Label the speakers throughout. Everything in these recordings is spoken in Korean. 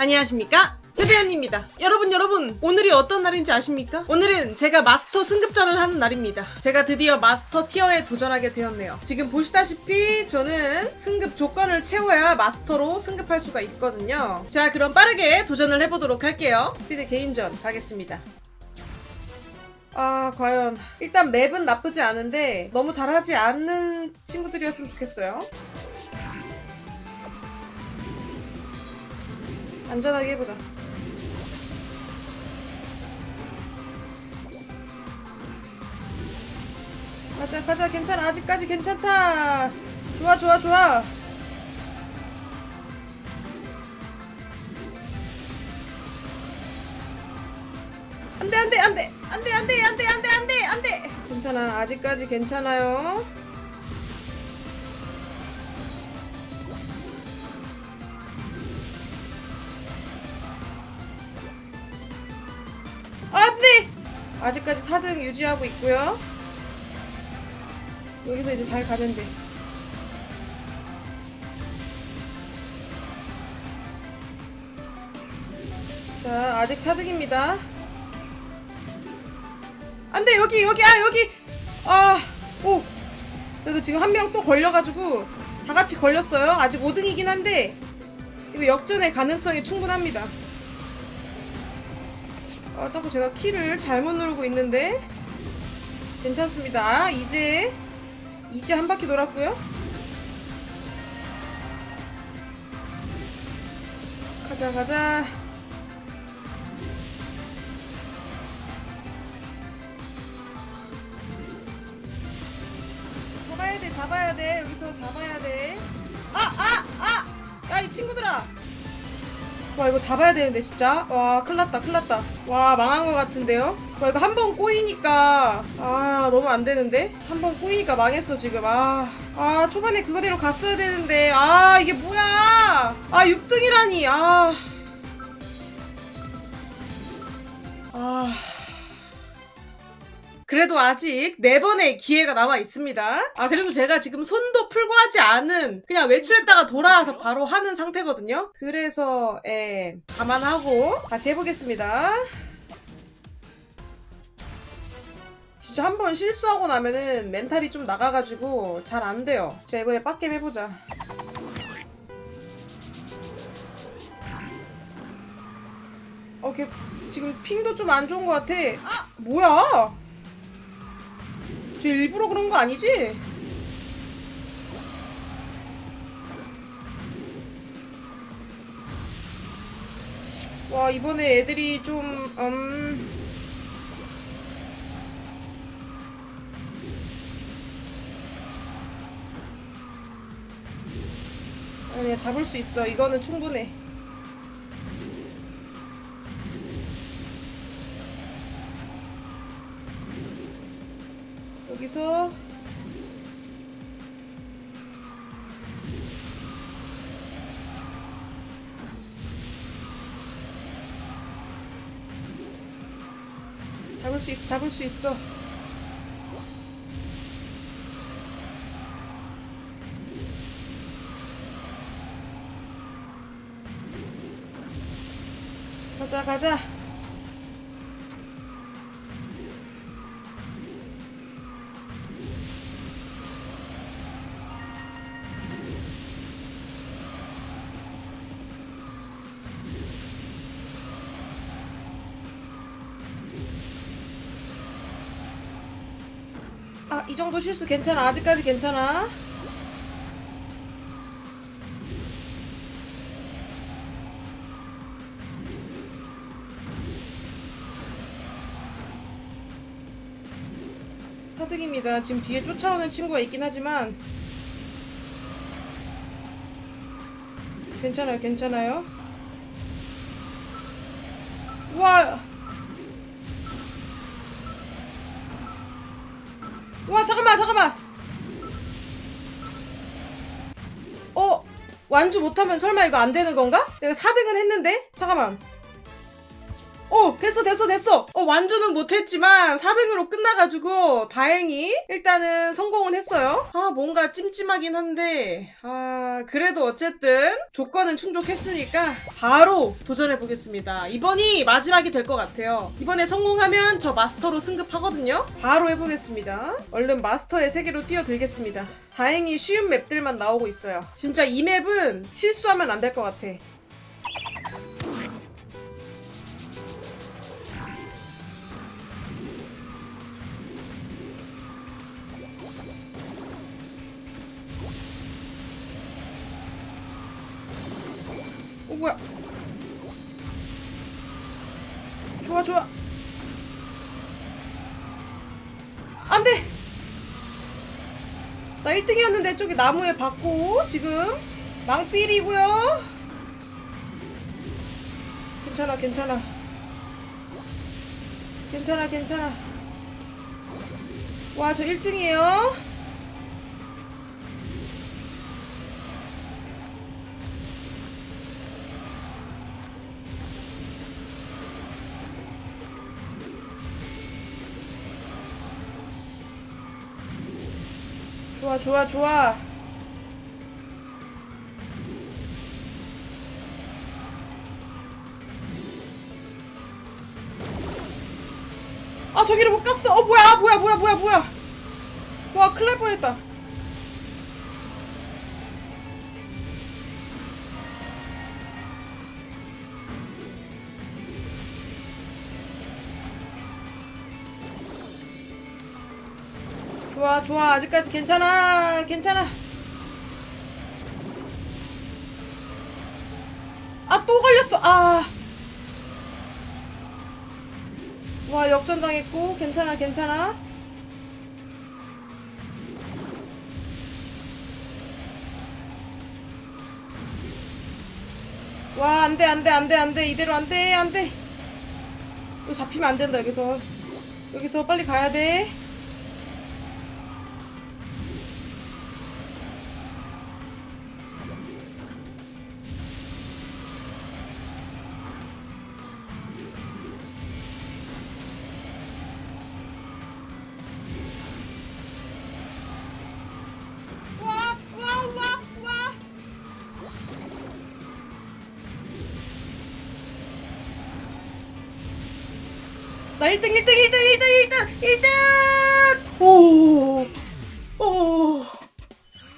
Speaker 1: 안녕하십니까? 최대현입니다. 여러분, 여러분, 오늘이 어떤 날인지 아십니까? 오늘은 제가 마스터 승급전을 하는 날입니다. 제가 드디어 마스터 티어에 도전하게 되었네요. 지금 보시다시피 저는 승급 조건을 채워야 마스터로 승급할 수가 있거든요. 자, 그럼 빠르게 도전을 해보도록 할게요. 스피드 개인전 가겠습니다. 아, 과연. 일단 맵은 나쁘지 않은데 너무 잘하지 않는 친구들이었으면 좋겠어요. 안전하게 해보자. 가자, 가자, 괜찮아. 아직까지 괜찮다. 좋아, 좋아, 좋아. 안 돼, 안 돼, 안 돼. 안 돼, 안 돼, 안 돼, 안 돼, 안 돼, 안 돼. 괜찮아. 아직까지 괜찮아요. 아직까지 4등 유지하고 있고요. 여기서 이제 잘 가면 돼. 자, 아직 4등입니다. 안 돼, 여기, 여기, 아, 여기! 아, 오! 그래도 지금 한 명 또 걸려가지고 다 같이 걸렸어요. 아직 5등이긴 한데, 이거 역전의 가능성이 충분합니다. 아, 자꾸 제가 키를 잘못 누르고 있는데 괜찮습니다. 아, 이제 이제 한 바퀴 돌았고요. 가자 가자. 잡아야 돼 잡아야 돼 여기서 잡아야 돼. 아 아 아! 야 이 친구들아. 와 이거 잡아야 되는데 진짜? 와 큰일났다 큰일났다. 와 망한 것 같은데요? 와 이거 한 번 꼬이니까 아 너무 안 되는데? 한 번 꼬이니까 망했어 지금. 아, 아 초반에 그거대로 갔어야 되는데 아 이게 뭐야? 아 6등이라니 아. 아... 그래도 아직 네 번의 기회가 남아 있습니다. 아, 그리고 제가 지금 손도 풀고 하지 않은, 그냥 외출했다가 돌아와서 바로 하는 상태거든요. 그래서, 예, 감안하고 다시 해보겠습니다. 진짜 한 번 실수하고 나면은 멘탈이 좀 나가가지고 잘 안 돼요. 자, 이번에 빡겜 해보자. 어, 걔 지금 핑도 좀 안 좋은 것 같아. 아, 뭐야? 쟤 일부러 그런 거 아니지? 와 이번에 애들이 좀 음... 아니야 잡을 수 있어. 이거는 충분해 여기서. 잡을 수 있어 잡을 수 있어. 가자 가자 아, 이 정도 실수 괜찮아. 아직까지 괜찮아. 사득입니다. 지금 뒤에 쫓아오는 친구가 있긴 하지만 괜찮아요, 괜찮아요. 와 잠깐만 잠깐만. 어 완주 못하면 설마 이거 안 되는 건가? 내가 4등은 했는데? 잠깐만 어 됐어 됐어 됐어. 어 완주는 못했지만 4등으로 끝나가지고 다행히 일단은 성공은 했어요. 아 뭔가 찜찜하긴 한데 아 그래도 어쨌든 조건은 충족했으니까 바로 도전해 보겠습니다. 이번이 마지막이 될 것 같아요. 이번에 성공하면 저 마스터로 승급하거든요. 바로 해보겠습니다. 얼른 마스터의 세계로 뛰어들겠습니다. 다행히 쉬운 맵들만 나오고 있어요. 진짜 이 맵은 실수하면 안 될 것 같아 1등이었는데 저기 나무에 받고 지금 망필이고요. 괜찮아 괜찮아. 괜찮아 괜찮아. 와 저 1등이에요 좋아 좋아 좋아. 아 저기를 못 갔어. 어 뭐야 아, 뭐야 뭐야 뭐야 뭐야. 와 큰일 날 뻔했다 좋아 아직까지 괜찮아 괜찮아. 아 또 걸렸어. 아. 와 역전당했고 괜찮아 괜찮아. 와 안돼 안돼 안돼 안돼. 이대로 안돼 안돼. 또 잡히면 안 된다 여기서. 여기서 빨리 가야 돼 나 1등, 1등, 1등, 1등, 1등, 1등! 오, 오.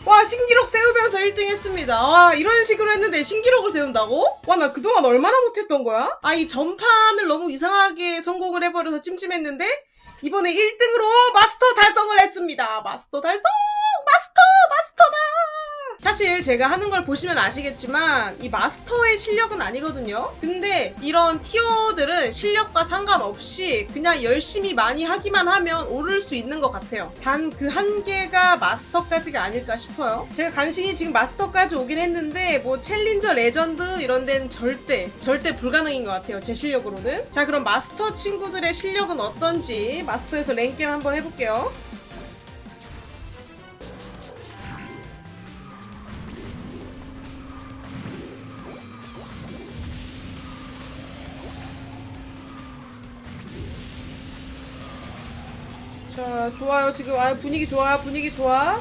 Speaker 1: 와, 신기록 세우면서 1등 했습니다. 와, 이런 식으로 했는데 신기록을 세운다고? 와, 나 그동안 얼마나 못했던 거야? 아, 이 전판을 너무 이상하게 성공을 해버려서 찜찜했는데, 이번에 1등으로 마스터 달성을 했습니다. 마스터 달성! 사실 제가 하는 걸 보시면 아시겠지만 이 마스터의 실력은 아니거든요. 근데 이런 티어들은 실력과 상관없이 그냥 열심히 많이 하기만 하면 오를 수 있는 것 같아요. 단 그 한계가 마스터까지가 아닐까 싶어요. 제가 간신히 지금 마스터까지 오긴 했는데 뭐 챌린저 레전드 이런 데는 절대 절대 불가능인 것 같아요. 제 실력으로는. 자 그럼 마스터 친구들의 실력은 어떤지 마스터에서 랭게임 한번 해볼게요. 자, 좋아요. 지금 아 분위기 좋아요. 분위기 좋아.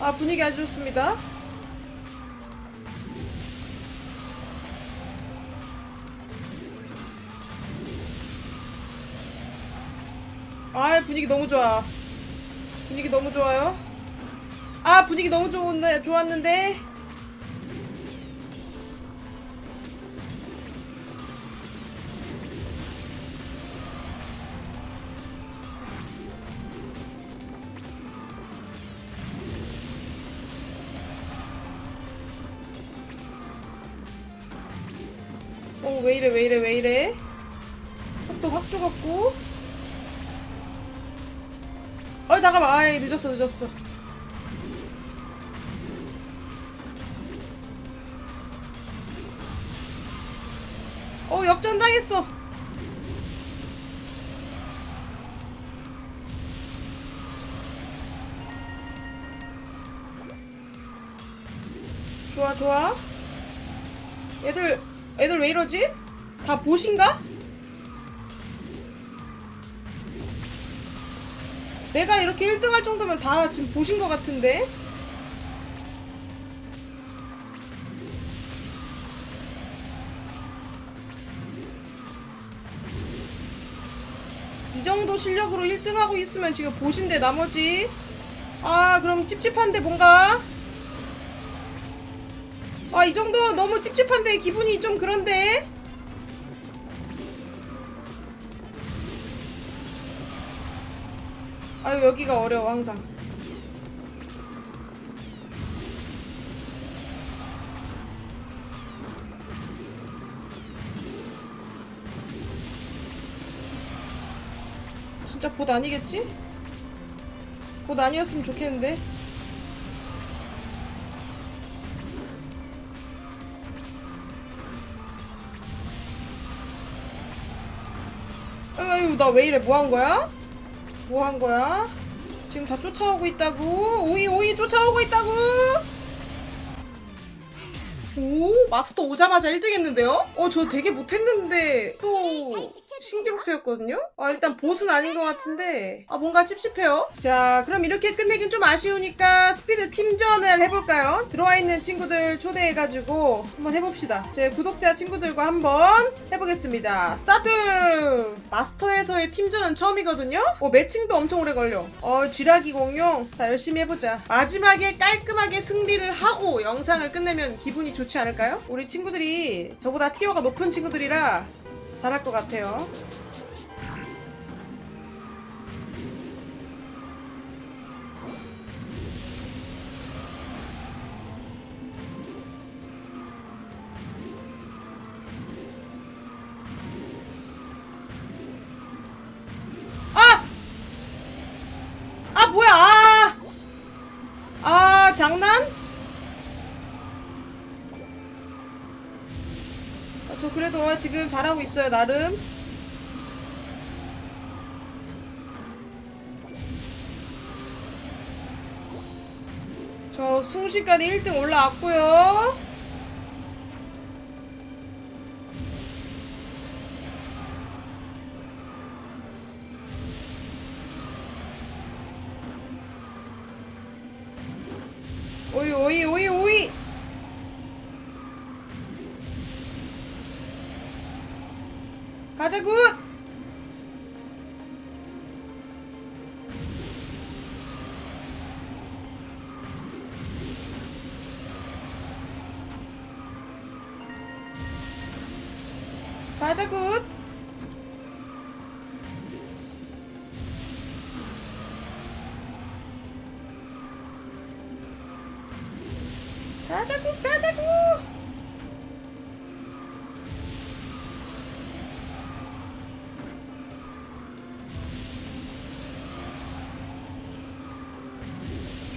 Speaker 1: 아, 분위기 아주 좋습니다. 아, 분위기 너무 좋아. 분위기 너무 좋아요. 아, 분위기 너무 좋은데 좋았는데. 왜 이래, 왜 이래, 왜 이래? 속도 확 죽었고. 어, 잠깐만. 아이, 늦었어, 늦었어. 어, 역전 당했어. 좋아, 좋아. 애들 애들 왜 이러지? 다 보신가? 내가 이렇게 1등 할 정도면 다 지금 보신 것 같은데? 이 정도 실력으로 1등 하고 있으면 지금 보신데 나머지 아 그럼 찝찝한데 뭔가 아 이 정도? 너무 찝찝한데 기분이 좀 그런데? 아유 여기가 어려워 항상. 진짜 곧 아니겠지? 곧 아니었으면 좋겠는데 아유 나 왜 이래 뭐 한 거야? 뭐 한 거야? 지금 다 쫓아오고 있다고? 오이 오이 쫓아오고 있다고? 오 마스터 오자마자 1등 했는데요? 어 저 되게 못했는데 또 신기록세였거든요? 아 일단 보스는 아닌 것 같은데. 아 뭔가 찝찝해요? 자 그럼 이렇게 끝내긴 좀 아쉬우니까 스피드 팀전을 해볼까요? 들어와 있는 친구들 초대해가지고 한번 해봅시다. 제 구독자 친구들과 한번 해보겠습니다. 스타트! 마스터에서의 팀전은 처음이거든요? 어 매칭도 엄청 오래 걸려. 어 쥐라기 공룡. 자 열심히 해보자. 마지막에 깔끔하게 승리를 하고 영상을 끝내면 기분이 좋지 않을까요? 우리 친구들이 저보다 티어가 높은 친구들이라 잘할 것 같아요. 아! 아! 아 장난? 저 그래도 지금 잘하고 있어요 나름. 저 순식간에 1등 올라왔고요 가자 굿!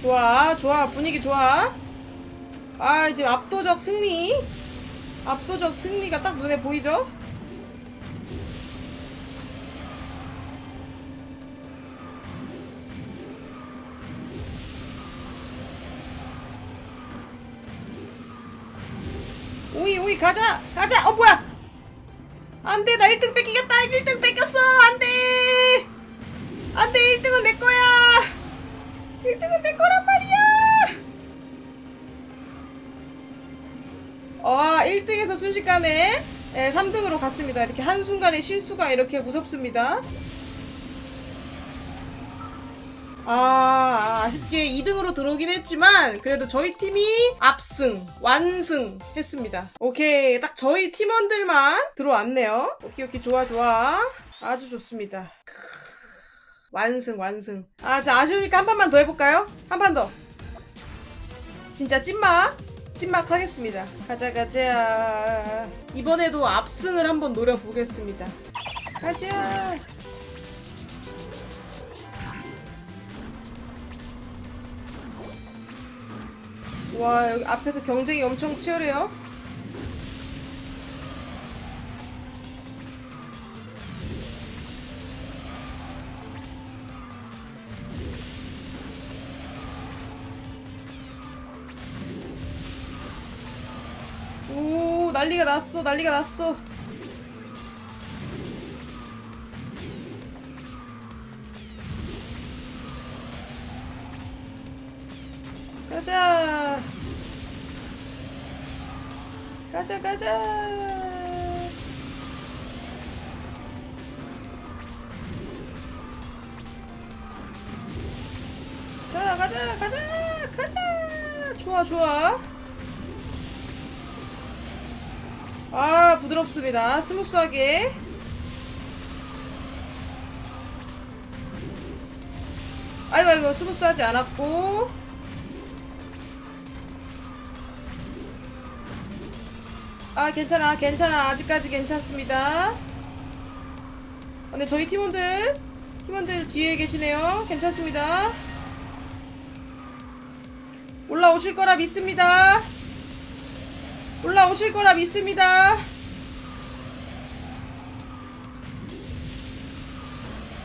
Speaker 1: 좋아, 좋아, 분위기 좋아. 아, 지금 압도적 승리. 압도적 승리가 딱 눈에 보이죠? 오이, 오이, 가자! 가자! 어, 뭐야! 안 돼, 나 1등 뺏기겠다! 1등 뺏겼어! 안 돼! 안 돼, 1등은 내 거야! 1등은 내 거란 말이야! 아, 1등에서 순식간에 3등으로 갔습니다. 이렇게 한순간에 실수가 이렇게 무섭습니다. 아, 아쉽게 2등으로 들어오긴 했지만, 그래도 저희 팀이 압승, 완승 했습니다. 오케이. 딱 저희 팀원들만 들어왔네요. 오케이, 오케이. 좋아, 좋아. 아주 좋습니다. 완승 완승. 아 자 아쉬우니까 한 판만 더 해볼까요? 한 판 더. 진짜 찐막? 찐막 하겠습니다. 가자 가자. 이번에도 압승을 한번 노려보겠습니다. 가자. 와 여기 앞에서 경쟁이 엄청 치열해요 난리가 났어 난리가 났어. 가자. 가자 가자. 자 가자 가자 가자. 좋아 좋아 아 부드럽습니다. 스무스하게. 아이고 아이고 스무스하지 않았고. 아 괜찮아 괜찮아. 아직까지 괜찮습니다. 근데 저희 팀원들 팀원들 뒤에 계시네요. 괜찮습니다. 올라오실 거라 믿습니다 올라오실 거라 믿습니다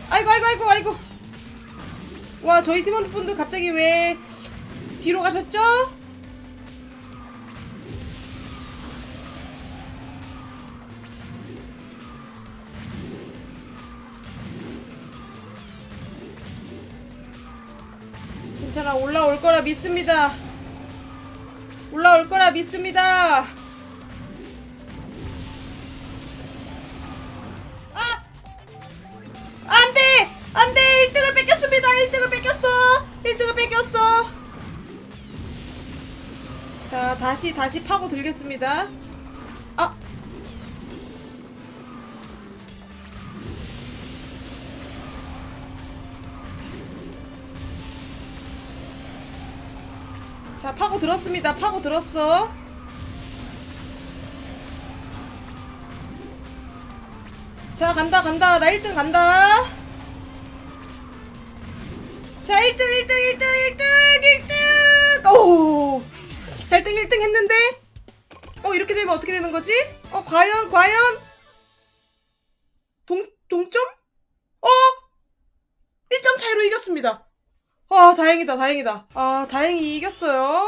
Speaker 1: 아이고 아이고 아이고 아이고 와 저희 팀원분들 갑자기 왜 뒤로 가셨죠? 괜찮아 올라올 거라 믿습니다. 올라올 거라 믿습니다. 아! 안 돼! 안 돼! 1등을 뺏겼습니다! 1등을 뺏겼어! 1등을 뺏겼어! 자, 다시, 다시 파고 들겠습니다. 아! 자, 파고 들었습니다. 파고 들었어. 자, 간다, 간다. 나 1등 간다. 자, 1등, 1등, 1등, 1등, 1등! 오! 자, 1등, 1등 했는데? 어, 이렇게 되면 어떻게 되는 거지? 어, 과연, 과연? 동, 동점? 어? 1점 차이로 이겼습니다. 아, 다행이다, 다행이다. 아, 다행히 이겼어요.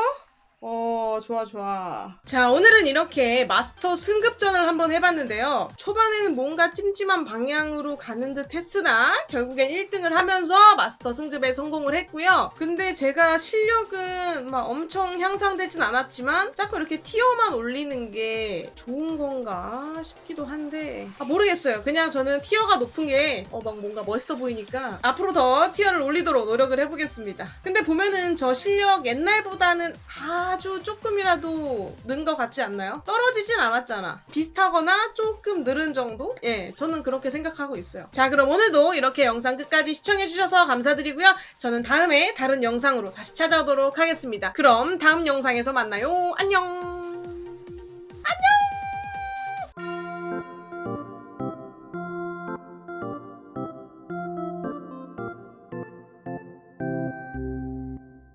Speaker 1: 어, 좋아, 좋아. 자, 오늘은 이렇게 마스터 승급전을 한번 해봤는데요. 초반에는 뭔가 찜찜한 방향으로 가는 듯 했으나, 결국엔 1등을 하면서 마스터 승급에 성공을 했고요. 근데 제가 실력은 막 엄청 향상되진 않았지만, 자꾸 이렇게 티어만 올리는 게 좋은 건가 싶기도 한데, 아, 모르겠어요. 그냥 저는 티어가 높은 게, 어, 막 뭔가 멋있어 보이니까, 앞으로 더 티어를 올리도록 노력을 해보겠습니다. 근데 보면은 저 실력 옛날보다는 아주 조금이라도 는 것 같지 않나요? 떨어지진 않았잖아. 비슷하거나 조금 늘은 정도? 예, 저는 그렇게 생각하고 있어요. 자, 그럼 오늘도 이렇게 영상 끝까지 시청해주셔서 감사드리고요. 저는 다음에 다른 영상으로 다시 찾아오도록 하겠습니다. 그럼 다음 영상에서 만나요. 안녕!